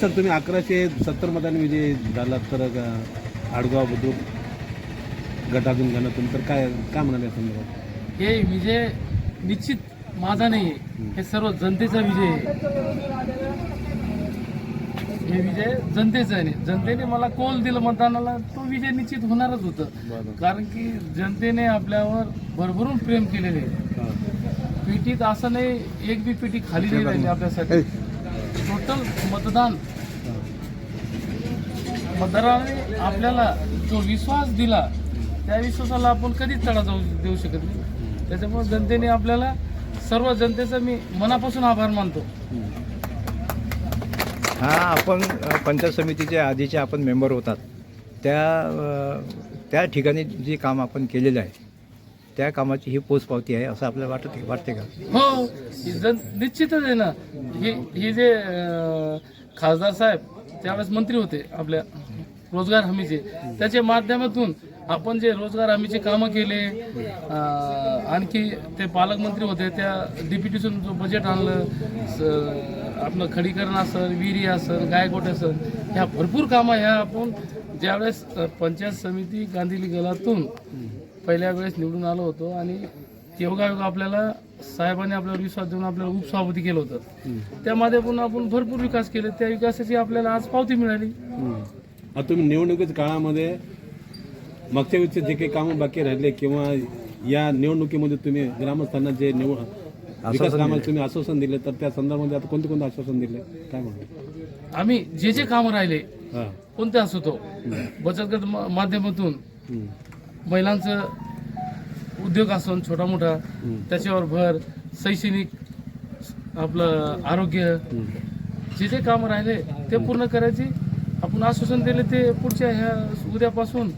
Sir तुम्ही अकराशे सत्तर मतांनी विजय झाला तर आडगाव बुद्रुक गटातून गणातून तर काय काय म्हणाले या संदर्भात? हे विजय निश्चित माझा नाही आहे हे सर्व जनतेचा विजय आहे. हे विजय जनतेचा आहे. जनतेने मला कोल दिलं मतदानाला तो विजय निश्चित होणारच होतं. कारण की जनतेने आपल्यावर भरभरून प्रेम केलेले आहे. पेटीत असं नाही एक बी पेटी खाली नाही राहिली आपल्यासाठी. टोटल मतदान मतदाराने आपल्याला जो विश्वास दिला त्या विश्वासाला आपण कधीच तडा जाऊ देऊ शकत नाही. त्याच्यामुळे जनतेने आपल्याला सर्व जनतेचा मी मनापासून आभार मानतो. हा आपण पंचायत समितीचे आधीचे आपण मेंबर होतात. त्या त्या ठिकाणी जे काम आपण केलेलं आहे त्या कामाची ही पोचपावती आहे असं आपल्याला वाटत वाटते का? हो जन निश्चितच आहे ना. हे हे जे खासदार साहेब त्यावेळेस मंत्री होते आपल्या. रोजगार हमीचे. त्याच्या माध्यमातून आपण जे रोजगार हमीचे कामं केले आणखी ते पालकमंत्री होते त्या डीपीटीतून जो बजेट आणलं आपलं खडीकरण असेल विहिरी असेल गायगोट असेल ह्या भरपूर कामं ह्या आपण ज्यावेळेस पंचायत समिती गांधीली गलातून पहिल्या वेळेस निवडून आलो होतो आणि योगायोग आपल्याला साहेबांनी आपल्यावर विश्वास देऊन आपल्याला उपसभापती केलं होतं. त्या माध्यमातून आपण भरपूर विकास केले. त्या विकासाची आपल्याला आज पावती मिळाली. आता तुम्ही निवडणुकीच्या काळामध्ये मागच्या वेळेचे जे काही कामं बाकी राहिले किंवा या निवडणुकीमध्ये तुम्ही ग्रामस्थांना जे निवड विकास कामाला तुम्ही आश्वासन दिले तर त्या संदर्भामध्ये आता कोणते कोणते आश्वासन दिले? काय म्हणतो? आम्ही जे जे कामं राहिले कोणते असो तो बचत गट माध्यमातून. महिलांचं उद्योग असून छोटा मोठा त्याच्यावर भर शैक्षणिक आपलं आरोग्य जे जे कामं राहिले ते पूर्ण करायची आपण आश्वासन दिले ते पुढच्या ह्या उद्यापासून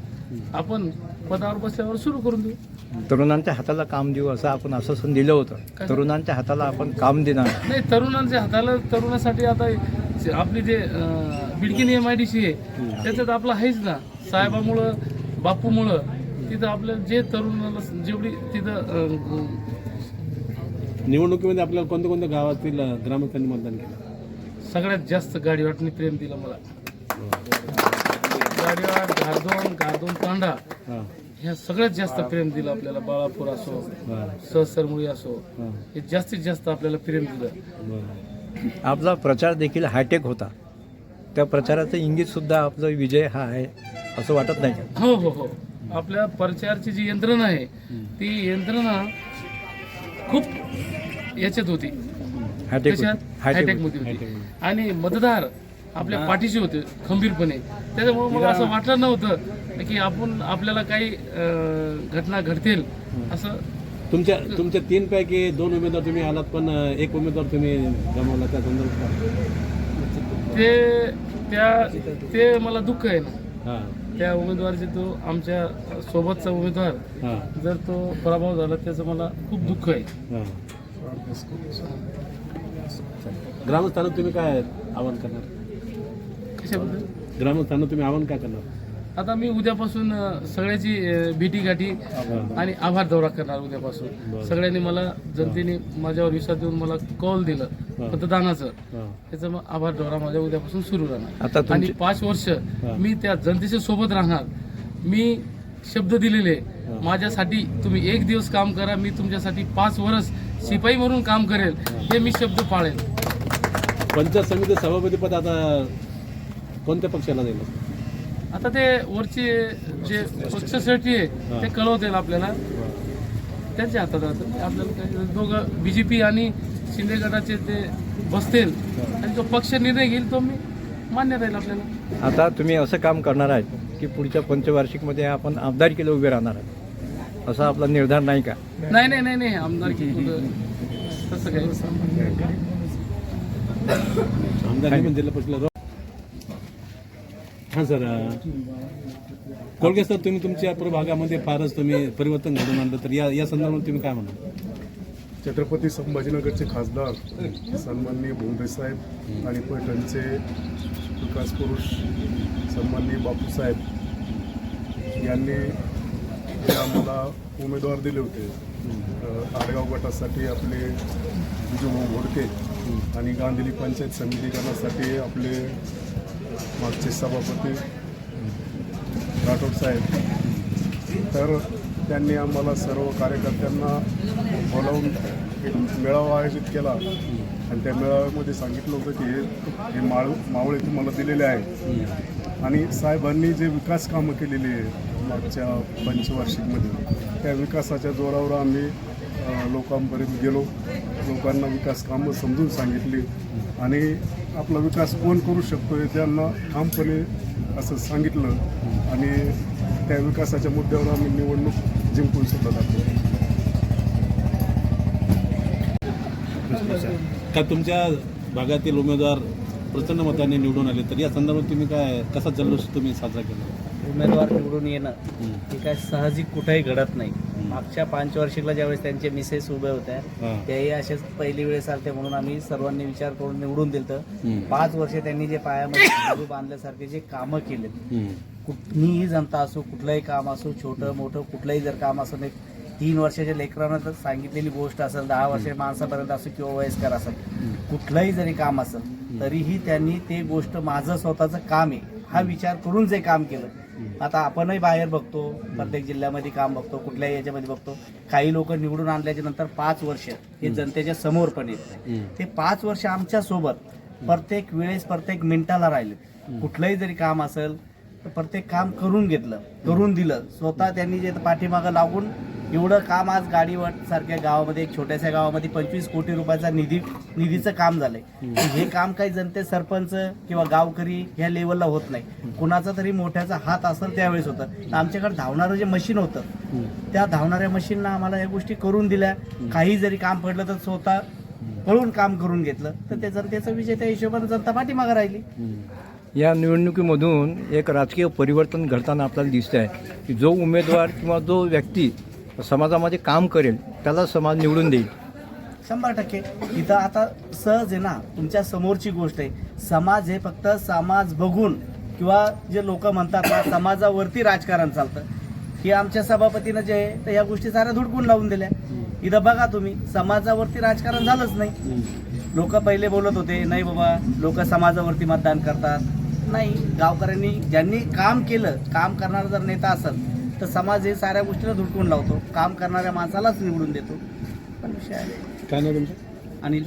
आपण पदावर बसल्यावर सुरू करून देऊ. तरुणांच्या हाताला काम देऊ असं आपण आश्वासन दिलं होतं. तरुणांच्या हाताला आपण काम देणार नाही. तरुणांच्या हाताला तरुणासाठी आता आपली जे अं, Bidkin M I D C आहे त्याच्यात आपलं आहेच ना. साहेबामुळं बापूमुळं तिथं आपलं जे तरुणाला जेवढी तिथं निवडणुकीमध्ये आपल्याला कोणत्या कोणत्या गावातील ग्रामस्थांनी मतदान केलं? सगळ्यात जास्त गाडीवाटने प्रेम दिलं मला. गाडीवाट घारदोन घारदोन तांडा. ह्या सगळ्यात जास्त प्रेम दिलं आपल्याला बाळापूर असो सहसरमुळी असो हां. जास्तीत जास्त आपल्याला प्रेम दिलं. आपला प्रचार देखील हायटेक होता. त्या प्रचाराचं इंगितसुद्धा आपलं विजय हा आहे असं वाटत नाही हो हो हो. आपल्या प्रचारची जी यंत्रणा आहे ती यंत्रणा खूप याच्यात होती. हायटेक होती. आणि मतदार आपल्या पाठीशी होते खंबीरपणे. त्याच्यामुळे मला असं वाटलं नव्हतं की आपण आपल्याला काही घटना घडतील असं तुमच्या तुमच्या तीन पैकी दोन उमेदवार तुम्ही आलात पण एक उमेदवार तुम्ही गमावला त्या संदर्भात. ते त्या ते मला दुःख आहे ना. हां. त्या उमेदवाराचे तो आमच्या सोबतचा उमेदवार जर तो पराभव झाला त्याचं मला खूप दुःख आहे. हां. ग्रामस्थांना तुम्ही काय आवाहन करणार? कशाबद्दल ग्रामस्थांना तुम्ही आवाहन काय करणार? आता मी उद्यापासून अ, सगळ्याची भेटी गाठी आणि आभार दौरा करणार उद्यापासून. सगळ्यांनी मला जनतेने माझ्यावर विश्वास देऊन मला कॉल दिलं मतदानाचं. हां. त्याचा मग आभार दौरा माझ्या उद्यापासून सुरू राहणार. आता आणि पाच वर्ष मी त्या जनतेच्या सोबत राहणार. मी शब्द दिलेले माझ्यासाठी तुम्ही एक दिवस काम करा मी तुमच्यासाठी पाच वर्ष शिपाई म्हणून काम करेल हे. मी शब्द पाळेल पंचायत समिती सभापतीपद आता कोणत्या पक्षाला जाईल आता ते वरचे जे पक्षासाठी आहे ते कळवतील आपल्याला. त्यांच्या हातात राहतं आपल्याला दोघं बीजेपी आणि शिंदे गटाचे ते बसतील आणि जो पक्ष निर्णय घेईल तो मी मान्य राहील आपल्याला. आता तुम्ही असं काम करणार आहेत की पुढच्या पंचवार्षिकमध्ये आपण आमदारकीला उभे राहणार आहात. असा आपला निर्धार नाही का? नाही नाही नाही नाही आमदार की कुठं? तसं काही आमदार हां सर कोलगे सर तुम्ही तुमच्या प्रभागामध्ये फारच तुम्ही परिवर्तन घडून आणलं तर या या संदर्भात तुम्ही काय म्हणाल? छत्रपती संभाजीनगरचे खासदार सन्माननीय भोंगरे साहेब आणि पैठणचे विकास पुरुष सन्माननीय बापूसाहेब यांनी जे आम्हाला उमेदवार दिले होते आडगाव गटासाठी आपले विजूभाऊ घोडके आणि गांधीली पंचायत समिती गणासाठी आपले मागचे सभापती राठोड साहेब. तर त्यांनी आम्हाला सर्व कार्यकर्त्यांना बोलावून एक मेळावा आयोजित केला. आणि त्या मेळाव्यामध्ये सांगितलं होतं की हे हे माळ मावळे तुम्हाला दिलेले आहे आणि साहेबांनी जे विकास कामं केलेली आहे मागच्या पंचवार्षिकमध्ये त्या विकासाच्या जोरावर आम्ही लोकांपर्यंत गेलो. लोकांना विकास कामं समजून सांगितली. आणि आपला विकास कोण करू शकतो हे त्यांना ठामपणे असं सांगितलं. आणि त्या विकासाच्या मुद्द्यावर आम्ही निवडणूक जिंकून सुद्धा दाखवली का तुमच्या भागातील उमेदवार प्रचंड मताने निवडून आले तर या संदर्भात तुम्ही काय कसा जल्लोष तुम्ही साजरा केला? उमेदवार निवडून येणं. हे काय साहजिक कुठेही घडत नाही. मागच्या पंचवार्षिकला ज्यावेळेस त्यांचे मिसेस उभे होत्या. त्याही असेच पहिली वेळेस आलते म्हणून आम्ही सर्वांनी विचार करून निवडून दिलं. पाच वर्ष त्यांनी जे पायामध्ये बांधल्यासारखे जे कामं केलेत. कुठलीही जनता असो कुठलंही काम असो छोटं मोठं कुठलंही जर काम असो नाही तीन वर्षाच्या लेकरांना तर सांगितलेली गोष्ट असेल दहा वर्षाच्या माणसापर्यंत असो किंवा वयस्कर असेल कुठलंही जरी काम असेल तरीही त्यांनी ते गोष्ट माझं स्वतःचं काम आहे हा विचार करून जे काम केलं आता आपणही बाहेर बघतो प्रत्येक जिल्ह्यामध्ये काम बघतो कुठल्याही याच्यामध्ये बघतो. काही लोक निवडून आणल्याच्या नंतर पाच वर्ष हे जनतेच्या समोर पण येत. ते पाच वर्ष आमच्यासोबत प्रत्येक वेळेस प्रत्येक मिनिटाला राहिले. कुठलंही जरी काम असेल तर प्रत्येक काम करून घेतलं करून दिलं. स्वतः त्यांनी जे पाठीमागं लागून एवढं काम आज गाडीवर सारख्या गावामध्ये एक छोट्याशा गावामध्ये पंचवीस कोटी रुपयाचा निधी निधीचं काम झालंय. हे काम काही जनते सरपंच किंवा गावकरी ह्या लेवलला होत नाही. कुणाचा तरी मोठ्याचा हात असेल त्यावेळेस होतं. तर आमच्याकडे धावणारं जे मशीन होतं त्या धावणाऱ्या मशीनला आम्हाला या गोष्टी करून दिल्या. काही जरी काम पडलं तर स्वतः पळून काम करून घेतलं. तर ते जनतेचा विजय त्या हिशोबाने जनता पाठीमागं राहिली. या निवडणुकीमधून एक राजकीय परिवर्तन घडताना आपल्याला दिसतं आहे की जो उमेदवार किंवा जो व्यक्ती समाजामध्ये काम करेल त्याला समाज निवडून देईल. शंभर टक्के. इथं आता सहज आहे ना तुमच्या समोरची गोष्ट आहे. समाज हे फक्त समाज बघून किंवा जे लोक म्हणतात ना समाजावरती राजकारण चालतं. की आमच्या सभापतीनं जे आहे तर या गोष्टी साऱ्या धुडकून लावून दिल्या. इथं बघा तुम्ही समाजावरती राजकारण झालंच नाही. लोक पहिले बोलत होते नाही बाबा लोक समाजावरती मतदान करतात. नाही गावकऱ्यांनी ज्यांनी काम केलं काम करणारा जर नेता असेल तर समाज हे साऱ्या गोष्टीला धुडकून लावतो. काम करणाऱ्या माणसालाच निवडून देतो. पण विषय आहे. काय नाव तुमचं? अनिल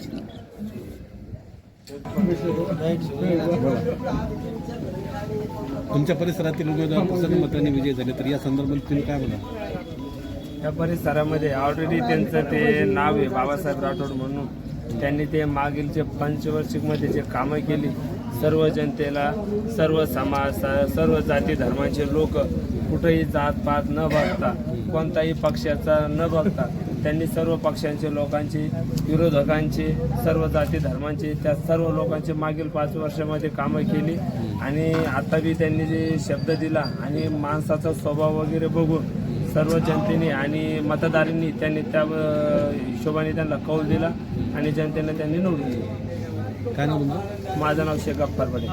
तुमच्या परिसरातील उमेदवार मताने विजय झाले तर या संदर्भात तुम्ही काय बोला या परिसरामध्ये ऑलरेडी त्यांचं ते नाव आहे बाबासाहेब राठोड म्हणून. त्यांनी ते मागीलचे पंचवार्षिकमध्ये जे कामं केली सर्व जनतेला सर्व समाज सर्व जाती धर्मांचे लोक कुठेही जात पात न बघता कोणताही पक्षाचा न बघता त्यांनी सर्व पक्षांचे लोकांची विरोधकांची सर्व जाती धर्मांची त्या सर्व लोकांची मागील पाच वर्षामध्ये कामं केली. आणि आता बी त्यांनी जे शब्द दिला आणि माणसाचा स्वभाव वगैरे बघून सर्व जनतेने आणि मतदारांनी त्यांनी त्या हिशोबाने त्यांना कौल दिला आणि जनतेने त्यांनी निवडून दिली. काय नाव तुमचं? माझं नाव शेख गप्पार पटेल